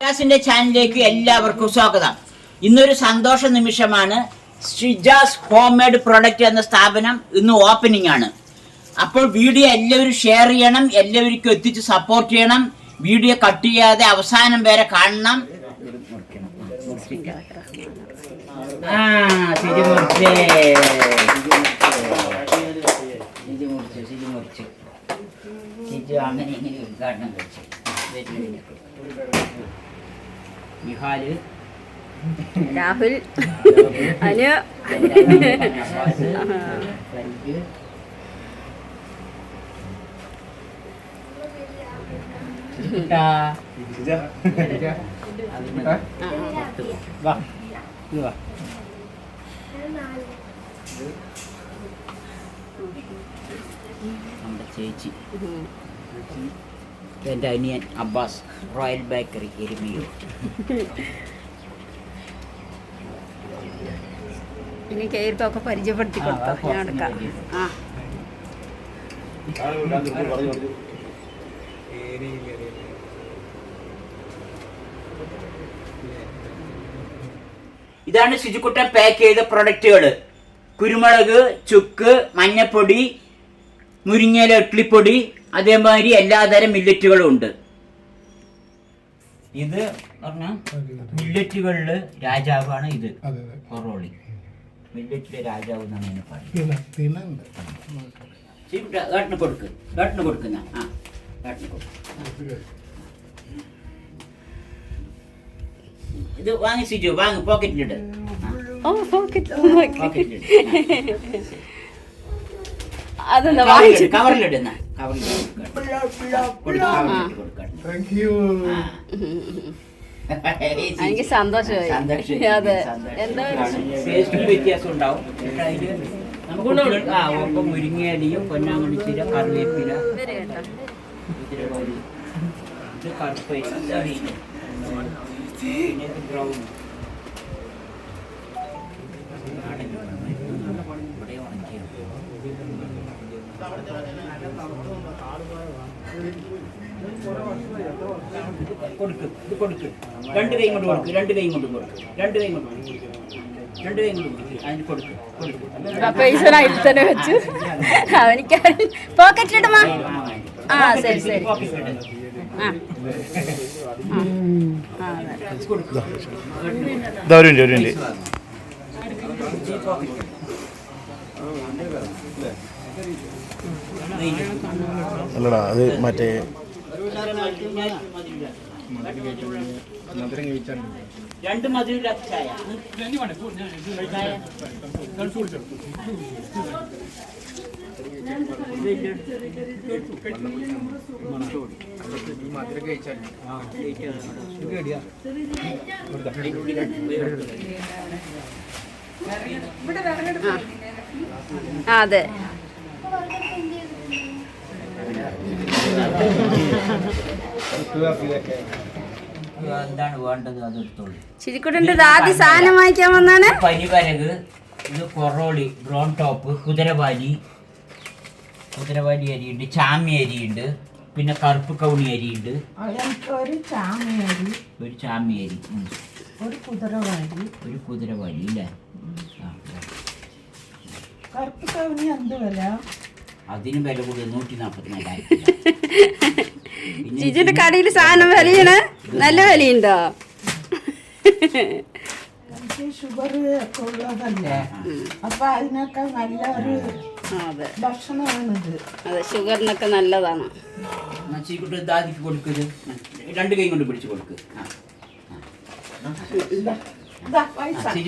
ഷിജാസിന്റെ ചാനലിലേക്ക് എല്ലാവർക്കും സ്വാഗതം. ഇന്നൊരു സന്തോഷ നിമിഷമാണ്. ഷിജാസ് ഹോം മെയ്ഡ് പ്രൊഡക്റ്റ് എന്ന സ്ഥാപനം ഇന്ന് ഓപ്പണിംഗ് ആണ് അപ്പോൾ വീഡിയോ എല്ലാവരും ഷെയർ ചെയ്യണം എല്ലാവർക്കും എത്തിച്ച് സപ്പോർട്ട് ചെയ്യണം വീഡിയോ കട്ട് ചെയ്യാതെ അവസാനം വരെ കാണണം. അങ്ങനെ ഇങ്ങനെ ഉദ്ഘാടനം കഴിച്ചു നിഹാൽ രാഹുൽ. അനു. നമ്മുടെ ചേച്ചി. എന്റെ അനിയൻ അബ്ബാസ് റോയൽ ബേക്കറി എരുമിയോ ഇനി കേരളമൊക്കെ പരിചയപ്പെടുത്തി കൊടുത്തോ? ഞാൻ എടുക്കാം. ആ. ഇതാണ് ശുചിക്കുട്ടൻ പാക്ക് ചെയ്ത പ്രൊഡക്റ്റുകൾ കുരുമുളക് ചുക്ക് മഞ്ഞപ്പൊടി മുരിങ്ങയില ഇഡ്ലിപ്പൊടി അതേമാതിരി എല്ലാതരം മില്ലറ്റുകളും ഉണ്ട്. ഇത് പറഞ്ഞാൽ മില്ലറ്റുകളിൽ രാജാവാണ് ഇത്. കൊറോളി. മില്ലറ്റിലെ രാജാവ് എന്നാണ് അതിനെ പറയുന്നത്. തിനുണ്ട്. കൊടുക്ക്. ഏട്ടന് കൊടുക്കുന്ന ആ ഏട്ടന് കൊടുക്ക്. ഇത് വാങ്ങി സിജു വാങ്ങി പോക്കറ്റിലിട്ട് കവറിലിടുന്ന യു എനിക്ക് സന്തോഷമായി. അതെ. എന്താ വ്യത്യാസം ഉണ്ടാവും. നമുക്ക് ആ ഒപ്പം മുരിങ്ങയിലയും പൊന്നാങ്കണിച്ചിര കറിവേപ്പില. ഇത് കറുപ്പ് ബ്രൗൺ ഇവിടെ ഉണക്കിയോ കൊടുക്ക് ഇത് കൊടുക്ക്. രണ്ട് കൈ കൊണ്ട് കൊടുക്ക് രണ്ട് കൈ കൊണ്ട് കൊടുക്ക്. രണ്ട് കൈ കൊണ്ട് കൊടുക്ക്. രണ്ട് കൈ കൊണ്ട് കൊടുക്ക്. അതിന് കൊടുക്ക് കൊടുക്ക്. പൈസ അതിൽ തന്നെ വെച്ചു. അവനിക്ക് പോക്കറ്റിലിടുമാ ആ ശരി ശരി. ആ. ആ. അതെ. ഇതാ ഒരു ഒരു മിനിറ്റ്. അല്ലടാ അത് മറ്റേ രണ്ട് മധുര ചായ ചായ. ആ അതെ എന്താണ് വേണ്ടത്? അത് എടുത്തോളൂ. ചിരിക്കുട്ടന്റെ ആദ്യ സാധനം വാങ്ങിക്കാൻ വന്നാണ്? പനിവരക് ഇത് കൊറോളി ബ്രൗൺ ടോപ്പ് കുതിരവാലി കുതിരവാലി അരിയുണ്ട് ചാമി അരിയുണ്ട് പിന്നെ കറുപ്പ് കൗണി അരിയുണ്ട്. ഒരു ചാമയരി ഒരു ചാമി അരി. ഉം. ഒരു കുതിരവാലി. ഒരു കുതിരവാലി അല്ലേ ആ, കറുപ്പ് കവിനി എന്ത് വില? അതിന് വില കൂടി നൂറ്റി നാൽപ്പത്തിനാലായിരം ജിജിന്റെ കടയിൽ സാധനം വിലയാണ്. നല്ല വിലയുണ്ടോ? ഷുഗർ ഒക്കെ ഉള്ളതല്ലേ? അപ്പൊ അതിനൊക്കെ നല്ല ഒരു അതെ. ഭക്ഷണമാണിത്. അതെ ഷുഗറിനൊക്കെ നല്ലതാണ്. ചീക്കുട്ട് ദാദിക്ക് കൊടുക്കത് രണ്ട് കൈ കൊണ്ട് പിടിച്ചു കൊടുക്കുക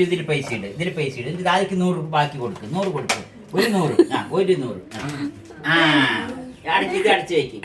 ഇതിൽ പൈസ. ഉണ്ട് ഇതിൽ പൈസ ഉണ്ട് ഇത് ആദ്യം നൂറ് രൂപ ബാക്കി കൊടുക്ക്. നൂറ് കൊടുക്ക്. ഒരു നൂറ്. ആ ഒരു നൂറ്. ആ. അടച്ച് ഇത് അടച്ചു വെക്ക്.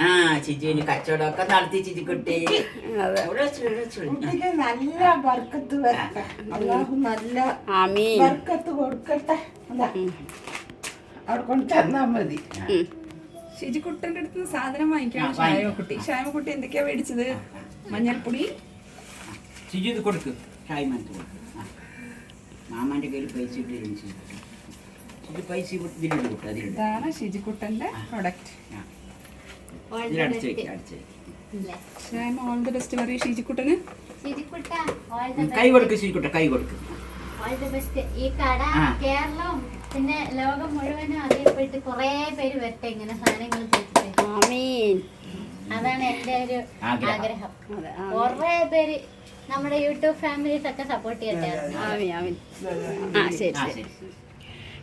ആ, ചിജുവിന് കച്ചവടമൊക്കെ നടത്തി ചിജു കുട്ടി. നല്ല ബർക്കത്ത് അള്ളാഹു നല്ല ആമീൻ. ബർക്കത്ത് കൊടുക്കട്ടെ. അവിടെ കൊണ്ട് തന്നാ മതി. ഉം. കുട്ടന്റെ അടുത്ത് സാധനം ആ, വാങ്ങിക്കാണ് കുട്ടി ഷായകുട്ടി ഷായകുട്ടി എന്തൊക്കെയാ മേടിച്ചത്? മഞ്ഞൾപ്പൊടി? ചിജു ഇത് കൊടുക്ക്. ഷായി മനത്ത് കൊടുക്ക്. ആ. മാമാന്റെ കയ്യിൽ പൈസ ഇട്ടിരുന്നു ഇത് പൈസ കൊടുക്കും ഇതാണ് ഷിജിക്കുട്ടന്റെ പ്രൊഡക്റ്റ് അടച്ച് ഓൾ ദി ബെസ്റ്റ് പറയും ഷീജിക്കുട്ടന്. ശരിക്കുട്ട all the കൈ കൊടുക്ക് ശരിക്കട്ടെ കൈ കൊടുക്ക്. All the best. ഈ കട ആ. കേരളവും പിന്നെ ലോകം മുഴുവനും അറിയപ്പെട്ട് കുറേ പേര് വരട്ടെ ഇങ്ങനെ സാധനങ്ങൾ ആമീൻ. അതാണ് എന്റെ ഒരു ആഗ്രഹം. അതെ, പേര് നമ്മുടെ യൂട്യൂബ് ഫാമിലീസ് ഒക്കെ സപ്പോർട്ട് ശരി.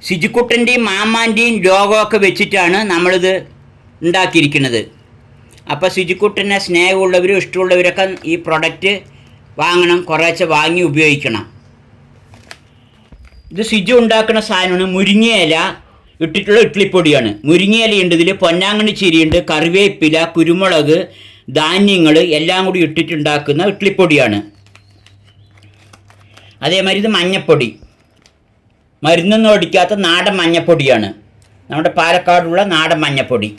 സിജുക്കുട്ടന്റെയും മാമാന്റെയും ലോഗോ ഒക്കെ വെച്ചിട്ടാണ് നമ്മളിത് ഉണ്ടാക്കിയിരിക്കുന്നത്. അപ്പോൾ സിജുക്കുട്ടനെ സ്നേഹമുള്ളവരും ഇഷ്ടമുള്ളവരൊക്കെ ഈ പ്രൊഡക്റ്റ് വാങ്ങണം കുറേശ്ശെ വാങ്ങി ഉപയോഗിക്കണം. ഇത് സിജു ഉണ്ടാക്കുന്ന സാധനമാണ് മുരിങ്ങയില. ഇട്ടിട്ടുള്ള ഇഡ്ലിപ്പൊടിയാണ്. മുരിങ്ങയിലയുണ്ട് ഇതിൽ പൊന്നാങ്കണ്ണി ചിരിയുണ്ട് കറിവേപ്പില കുരുമുളക് ധാന്യങ്ങൾ എല്ലാം കൂടി ഇട്ടിട്ടുണ്ടാക്കുന്ന ഇഡ്ലിപ്പൊടിയാണ്. അതേമാതിരി ഇത് മഞ്ഞപ്പൊടി. മരുന്നൊന്നും അടിക്കാത്ത നാടൻ മഞ്ഞപ്പൊടിയാണ്. നമ്മുടെ പാലക്കാടുള്ള നാടൻ മഞ്ഞപ്പൊടി.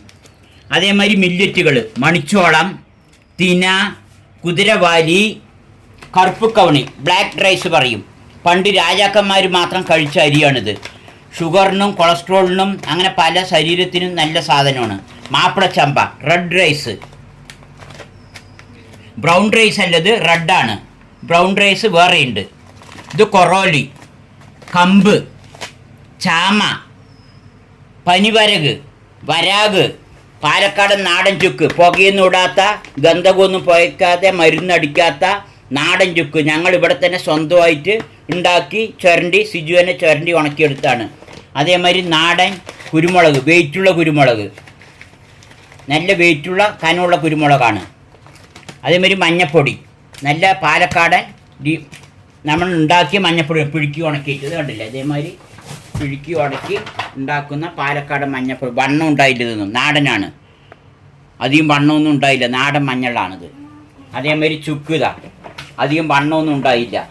അതേമാതിരി മില്ലറ്റുകൾ മണിച്ചോളം തിന കുതിരവാലി കറുപ്പ് കവണി ബ്ലാക്ക് റൈസ് പറയും. പണ്ട് രാജാക്കന്മാർ മാത്രം കഴിച്ച അരിയാണിത്. ഷുഗറിനും കൊളസ്ട്രോളിനും അങ്ങനെ പല ശരീരത്തിനും നല്ല സാധനമാണ്. മാപ്പിളച്ചമ്പ റെഡ് റൈസ് ബ്രൗൺ റൈസ് അല്ലത് റെഡാണ് ബ്രൗൺ റൈസ് വേറെയുണ്ട് ഇത് കൊറോലി കമ്പ് ചാമ പനിവരക് വരാഗ് പാലക്കാടൻ നാടൻ ചുക്ക് പുകയൊന്നും ഇടാത്ത ഗന്ധകമൊന്നും പുകയ്ക്കാതെ മരുന്നടിക്കാത്ത നാടൻ ചുക്ക് ഞങ്ങൾ ഇവിടെ തന്നെ സ്വന്തമായിട്ട് ഉണ്ടാക്കി ചുരണ്ടി സിജുവിനെ ചുരണ്ടി ഉണക്കിയെടുത്താണ്. അതേമാതിരി നാടൻ കുരുമുളക് വെയിറ്റുള്ള കുരുമുളക്. നല്ല വെയിറ്റുള്ള കനമുള്ള കുരുമുളകാണ്. അതേമാതിരി മഞ്ഞപ്പൊടി. നല്ല പാലക്കാടൻ നമ്മൾ ഉണ്ടാക്കിയ മഞ്ഞപ്പൊടി പിഴുക്കി ഉണക്കിയിട്ടത് കണ്ടില്ല? അതേമാതിരി പിഴുക്കി ഉണക്കി ഉണ്ടാക്കുന്ന പാലക്കാടൻ മഞ്ഞപ്പൊടി. വണ്ണം ഉണ്ടായില്ല ഇതൊന്നും? നാടനാണ്. അധികം വണ്ണമൊന്നും ഉണ്ടായില്ല. നാടൻ മഞ്ഞളാണിത്. അതേമാതിരി ചുക്ക് ഇതാ. അധികം വണ്ണമൊന്നും ഉണ്ടായില്ല.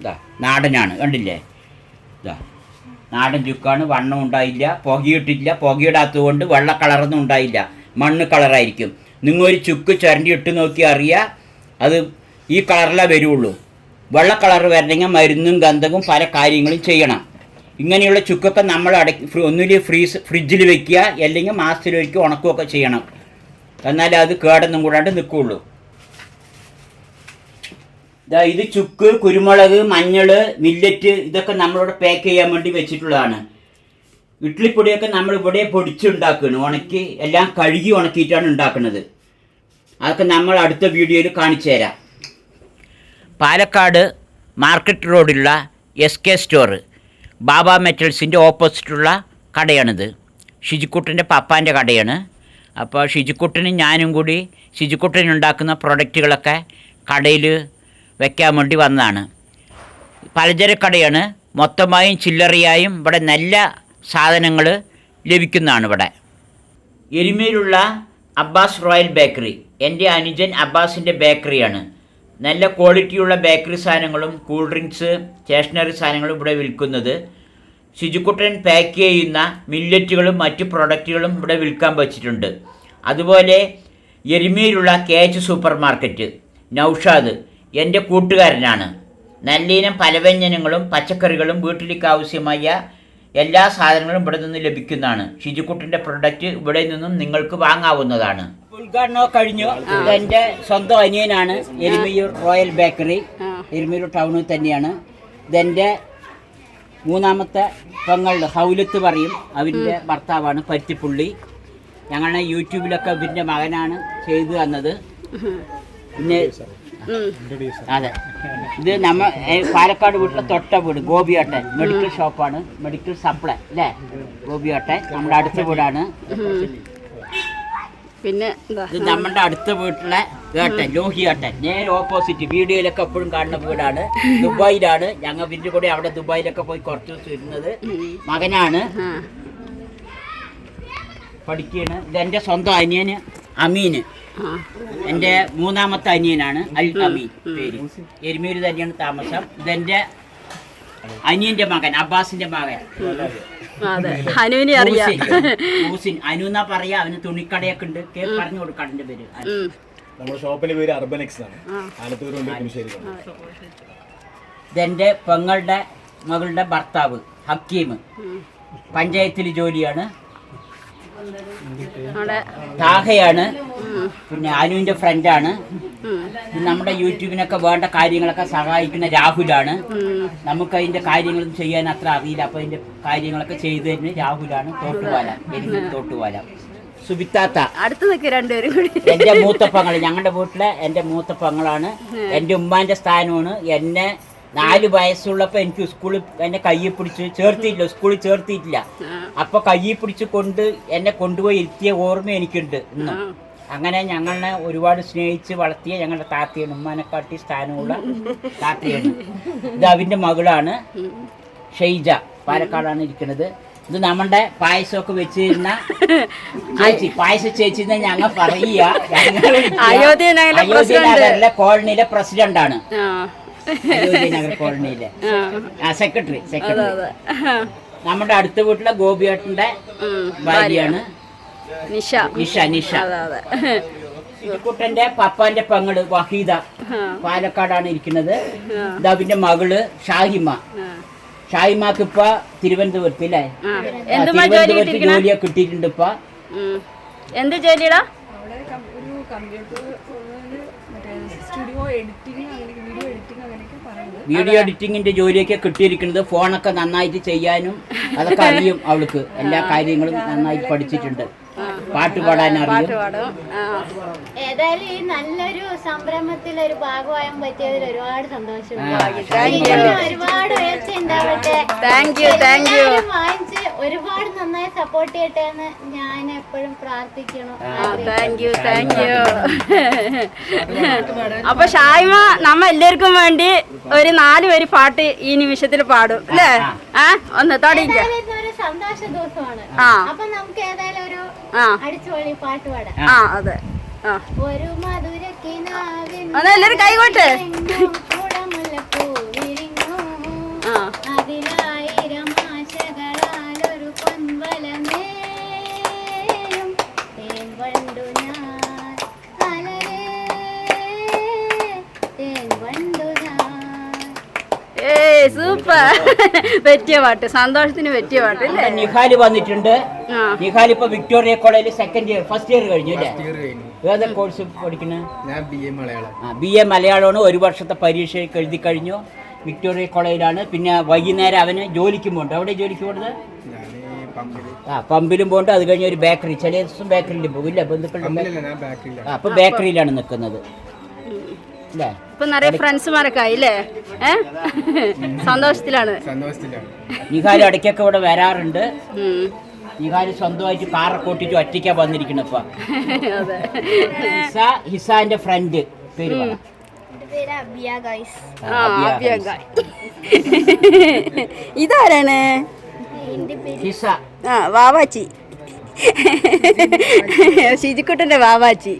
ഇതാ നാടനാണ്. കണ്ടില്ലേ? ഇതാ. നാടൻ ചുക്കാണ് വണ്ണം ഉണ്ടായില്ല പുകയിട്ടില്ല. പുകയിടാത്തത് കൊണ്ട് വെള്ള കളറൊന്നും ഉണ്ടായില്ല. മണ്ണ് കളറായിരിക്കും. നിങ്ങൾ ഒരു ചുക്ക് ചുരണ്ടി ഇട്ട് നോക്കി അറിയാം അത് ഈ കളറിലേ വരുള്ളൂ. വെള്ള കളർ വരണമെങ്കിൽ മരുന്നും ഗന്ധവും പല കാര്യങ്ങളും ചെയ്യണം. ഇങ്ങനെയുള്ള ചുക്കൊക്കെ നമ്മൾ അടക്കി ഒന്നുകിൽ ഫ്രീസ് ഫ്രിഡ്ജിൽ വെക്കുക അല്ലെങ്കിൽ മാസത്തിലൊരിക്കൽ ഉണക്കുകയൊക്കെ ചെയ്യണം. എന്നാലേ അത് കേടൊന്നും കൂടാണ്ട് നിൽക്കുകയുള്ളൂ. ദാ ഇത് ചുക്ക് കുരുമുളക് മഞ്ഞൾ മില്ലറ്റ് ഇതൊക്കെ നമ്മളിവിടെ പാക്ക് ചെയ്യാൻ വേണ്ടി വെച്ചിട്ടുള്ളതാണ്. ഇഡ്ലിപ്പൊടിയൊക്കെ നമ്മൾ ഇവിടെ പൊടിച്ചുണ്ടാക്കുകയാണ്. ഉണക്കി എല്ലാം കഴുകി ഉണക്കിയിട്ടാണ് ഉണ്ടാക്കുന്നത്. അതൊക്കെ നമ്മൾ അടുത്ത വീഡിയോയിൽ കാണിച്ചു തരാം. പാലക്കാട് മാർക്കറ്റ് റോഡിലുള്ള എസ് കെ സ്റ്റോർ ബാബ മെറ്റൽസിന്റെ ഓപ്പോസിറ്റുള്ള കടയാണിത്. ഷിജിക്കുട്ടന്റെ പപ്പാന്റെ കടയാണ്. അപ്പോൾ ഷിജിക്കുട്ടനും ഞാനും കൂടി ഷിജിക്കുട്ടനുണ്ടാക്കുന്ന പ്രൊഡക്റ്റുകളൊക്കെ കടയിൽ വെക്കാൻ വേണ്ടി വന്നതാണ്. പലചരക്കടയാണ്. മൊത്തമായും ചില്ലറയായും ഇവിടെ നല്ല സാധനങ്ങൾ ലഭിക്കുന്നതാണ് ഇവിടെ. എരുമയിലുള്ള അബ്ബാസ് റോയൽ ബേക്കറി. എന്റെ അനുജൻ അബ്ബാസിന്റെ ബേക്കറിയാണ്. നല്ല ക്വാളിറ്റിയുള്ള ബേക്കറി സാധനങ്ങളും കൂൾ ഡ്രിങ്ക്സ് സ്റ്റേഷനറി സാധനങ്ങളും ഇവിടെ വിൽക്കുന്നത്. ശുചിക്കുട്ടൻ പാക്ക് ചെയ്യുന്ന മില്ലറ്റുകളും മറ്റ് പ്രൊഡക്റ്റുകളും ഇവിടെ വിൽക്കാൻ വച്ചിട്ടുണ്ട്. അതുപോലെ എരുമയിലുള്ള K H super market Naushad. എന്റെ കൂട്ടുകാരനാണ്. നല്ലീനം പലവ്യഞ്ജനങ്ങളും പച്ചക്കറികളും വീട്ടിലേക്ക് ആവശ്യമായ എല്ലാ സാധനങ്ങളും ഇവിടെ നിന്ന് ലഭിക്കുന്നതാണ്. ഷിജുക്കുട്ടിന്റെ പ്രൊഡക്റ്റ് ഇവിടെ നിന്നും നിങ്ങൾക്ക് വാങ്ങാവുന്നതാണ്. ഉദ്ഘാടനം കഴിഞ്ഞു. എന്റെ സ്വന്തം അനിയനാണ്. Erumayur royal bakery. എരുമയൂർ ടൗണിൽ തന്നെയാണ്. ഇതെന്റെ മൂന്നാമത്തെ പെങ്ങളുടെ ഹൗലത്ത് പറയും. അവന്റെ ഭർത്താവാണ് പരുത്തിപ്പുള്ളി ഞങ്ങളുടെ യൂട്യൂബിലൊക്കെ ഇവന്റെ മകനാണ് ചെയ്തു തന്നത്. പിന്നെ അതെ. ഇത് നമ്മ പാലക്കാട് വീട്ടിലെ തൊട്ട വീട് ഗോപിയോട്ടെ. മെഡിക്കൽ ഷോപ്പാണ്. മെഡിക്കൽ സപ്ലൈ അല്ലേ? ഗോപിയോട്ടെ നമ്മുടെ അടുത്ത വീടാണ്. പിന്നെ ഇത് നമ്മുടെ അടുത്ത വീട്ടിലെ ഏട്ടൻ ലോഹിയാട്ടൻ നേരെ ഓപ്പോസിറ്റ് വീഡിയോയിലൊക്കെ എപ്പോഴും കാണുന്ന വീടാണ്. ദുബായിലാണ്. ഞങ്ങൾ വീട്ടിൽ കൂടെ അവിടെ ദുബായിലൊക്കെ പോയി കുറച്ച് ദിവസം ഇരുന്നത്. മകനാണ്. പഠിക്കുകയാണ് പഠിക്കുകയാണ്. എന്റെ സ്വന്തം അനിയന് അമീന്. എന്റെ മൂന്നാമത്തെ അനിയനാണ് അൽ അമീൻ പേര്. എരുമേര് തന്നെയാണ് താമസം. ഇതെന്റെ അനിയന്റെ മകൻ അബ്ബാസിന്റെ മകൻ. ഹനുവിനെ അറിയാം. അനു എന്നാ പറയാ? അവന് തുണിക്കടയൊക്കെ ഉണ്ട്. കേ പറഞ്ഞു കൊടുക്കാടിന്റെ പേര്. നമ്മുടെ ഷോപ്പിന്റെ പേര് അർബനെക്സ് ആണ്. ആലത്തൂരുണ്ട് ഇതെന്റെ പെങ്ങളുടെ മകളുടെ ഭർത്താവ് ഹക്കീം. പഞ്ചായത്തിൽ ജോലിയാണ്. അവിടെ താഹയാണ് പിന്നെ അനുവിന്റെ ഫ്രണ്ടാണ്. ആണ് നമ്മുടെ യൂട്യൂബിനൊക്കെ വേണ്ട കാര്യങ്ങളൊക്കെ സഹായിക്കുന്ന രാഹുലാണ്. ആണ് നമുക്ക് അതിന്റെ കാര്യങ്ങളും ചെയ്യാൻ അത്ര അറിയില്ല. അപ്പൊ അതിന്റെ കാര്യങ്ങളൊക്കെ ചെയ്തു തരുന്ന രാഹുലാണ്. തോട്ടുപാല എനിക്ക് തോട്ടുപാല സുബിത്താത്ത. അടുത്ത് നിൽക്ക് രണ്ടുപേരും കൂടി. എന്റെ മൂത്തപ്പങ്ങൾ ഞങ്ങളുടെ വീട്ടിലെ എന്റെ മൂത്തപ്പങ്ങളാണ് എന്റെ ഉമ്മാന്റെ സ്ഥാനമാണ്. എന്നെ നാല് വയസ്സുള്ളപ്പോ എനിക്ക് സ്കൂളിൽ എന്നെ കയ്യിൽ പിടിച്ച് ചേർത്തിയില്ല സ്കൂളിൽ ചേർത്തിയിട്ടില്ല. അപ്പൊ കയ്യിൽ പിടിച്ച് കൊണ്ട് എന്നെ കൊണ്ടുപോയി ഇരുത്തിയ ഓർമ്മ എനിക്കുണ്ട് ഇന്ന്. അങ്ങനെ ഞങ്ങളെ ഒരുപാട് സ്നേഹിച്ച് വളർത്തിയ ഞങ്ങളുടെ താത്തയാണ് ഉമ്മാനെക്കാട്ടി സ്ഥാനമുള്ള താത്തയാണ്. ഇത് അവന്റെ മകളാണ് ഷെയ്ജ പാലക്കാടാണ് ഇരിക്കുന്നത്. ഇത് നമ്മുടെ പായസമൊക്കെ വെച്ചിരുന്ന ചേച്ചി പായസ ചേച്ചി എന്ന് ഞങ്ങൾ പറയുക അയോധ്യ കോളനിയിലെ പ്രസിഡന്റ്. ആണ് ആ. അയോധ്യ നഗർ കോളനിയിലെ ആ. സെക്രട്ടറി സെക്രട്ടറി നമ്മുടെ അടുത്ത വീട്ടിലെ ഗോപിയേട്ടന്റെ ഭാര്യയാണ് നിഷ. നിഷ നിഷ. കുട്ടന്റെ പപ്പാന്റെ പങ്ങൾ വഹീദ പാലക്കാടാണ് ഇരിക്കുന്നത്. ദവിന്റെ മകൾ ഷാഹിമ. ഷാഹിമക്ക് ഇപ്പൊ തിരുവനന്തപുരത്ത് അല്ലേ തിരുവനന്തപുരത്ത് ജോലിയെ ജോലിയൊക്കെ കിട്ടിയിട്ടുണ്ട് ഇപ്പൊ. എന്ത് ജോലിയടാ അവിടെ ഒരു കമ്പ്യൂട്ടർ മറ്റേ സ്റ്റുഡിയോ എഡിറ്റിംഗ് അങ്ങനെ വീഡിയോ എഡിറ്റിംഗ് അങ്ങനെയൊക്കെ പറയുന്നത് വീഡിയോ എഡിറ്റിംഗിന്റെ ജോലിയൊക്കെ കിട്ടിയിരിക്കുന്നത് ഫോണൊക്കെ നന്നായിട്ട് ചെയ്യാനും അതൊക്കെ അറിയും അവൾക്ക്. എല്ലാ കാര്യങ്ങളും നന്നായിട്ട് പഠിച്ചിട്ടുണ്ട്. പാട്ട് പാടാൻ അറിയും. പാട്ട് പാടും. ഏതായാലും ഈ നല്ലൊരു സംരംഭത്തിൽ ഒരു ഭാഗമാകാൻ പറ്റിയതിൽ ഒരുപാട് സന്തോഷം. ഒരുപാട് ഉയർച്ച ഉണ്ടാവട്ടെ താങ്ക് യു താങ്ക് യു വാങ്ങിച്ച് ഒരുപാട് നന്നായി സപ്പോർട്ട് ചെയ്യട്ടെ എന്ന് ഞാൻ എപ്പോഴും പ്രാർത്ഥിക്കണം താങ്ക് യു താങ്ക് യു അപ്പൊ ഷായ്മ നമ്മ എല്ലാവർക്കും വേണ്ടി ഒരു നാല് പേര് പാട്ട് ഈ നിമിഷത്തിൽ പാടും. അല്ലേ? ആ ഒന്ന് തുടങ്ങിക്ക. സന്തോഷ ദിവസമാണ്. അപ്പൊ നമുക്ക് ഏതായാലും ഒരു അടിച്ചുപൊളി പാട്ട് പാടാം. ആ അതെ. ഒരു മധുരക്കിനാവിൻ എല്ലാരും കൈകോട്ടെ. അതിലായിരം ആശകളാൽ ഒരു പൊൻവല തേൻ ഞാൻ അലരേ ഏയ് സൂപ്പർ. പറ്റിയ പാട്ട്. സന്തോഷത്തിന് പറ്റിയ പാട്ട് അല്ലേ നിഹാൽ നിഹാൽ വന്നിട്ടുണ്ട്. നിഹാൽ ഇപ്പൊ വിക്ടോറിയ കോളേജിൽ സെക്കൻഡ് ഇയർ ഫസ്റ്റ് ഇയർ കഴിഞ്ഞു അല്ലേ? ഇയർ കഴിഞ്ഞു. ഏതാ കോഴ്സ് പഠിക്കുന്നത് ഞാൻ ബി എ മലയാളം. ആ ബി എ മലയാളമാണ്. ഒരു വർഷത്തെ പരീക്ഷ എഴുതി കഴിഞ്ഞു. വിക്ടോറിയ കോളേജിലാണ്. പിന്നെ വൈകുന്നേരം അവന് ജോലിക്കും പോകുന്നുണ്ട് എവിടെ ജോലിക്ക് പോകുന്നത് ആ പമ്പിലും പോകണ്ട അത് കഴിഞ്ഞ ഒരു ബേക്കറി ചില ദിവസം ബേക്കറിയിലും പോകും ഇല്ല? ബന്ധുക്കളുടെ അപ്പൊ ബേക്കറിയിലാണ് നിൽക്കുന്നത് ഇപ്പൊ നിറയെ ഫ്രണ്ട്സുമാരൊക്കെ ആയില്ലേ സന്തോഷത്തിലാണ്. സന്തോഷത്തിലാണ്. നിഹാൽ ഇടയ്ക്കൊക്കെ ഇവിടെ വരാറുണ്ട്. ഉം. നിഹാൽ സ്വന്തമായിട്ട് കാറൊക്കെ ഓട്ടിട്ട് ഒറ്റയ്ക്കാ വന്നിരിക്കണം ഇപ്പൊ. അതെ. ഹിസ ഹിസാന്റെ ഫ്രണ്ട്. പേര് പറ. പേര് അബിയ ഗൈസ് ആ, ആ അബിയ അഭ്യങ്ക ഇതാരാണ്? ഹിസ. ആ വാവാച്ചി. ഷിജിക്കുട്ടന്റെ വാവാച്ചി.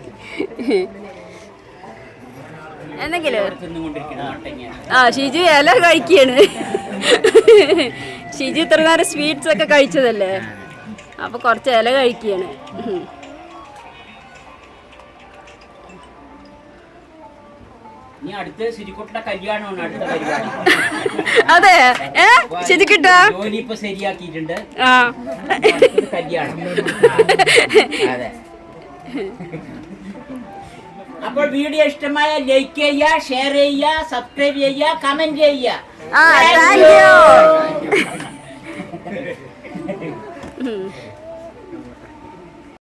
എന്തെങ്കിലും? ആ ഷിജു ഇല കഴിക്കാണ്. ഷിജു ഇത്ര നേരം സ്വീറ്റ്സ് ഒക്കെ കഴിച്ചതല്ലേ? അപ്പൊ കുറച്ച് ഇല കഴിക്കാണ്. അതെ. ഏ? ശരിക്കിട്ടോ? ശരിയാക്കിയിട്ടുണ്ട്. ആ. കല്യാണം. അപ്പോൾ വീഡിയോ ഇഷ്ടമായ ലൈക്ക് ചെയ്യുക ഷെയർ ചെയ്യുക സബ്സ്ക്രൈബ് ചെയ്യുക കമന്റ് ചെയ്യുക. ആ താങ്ക് യു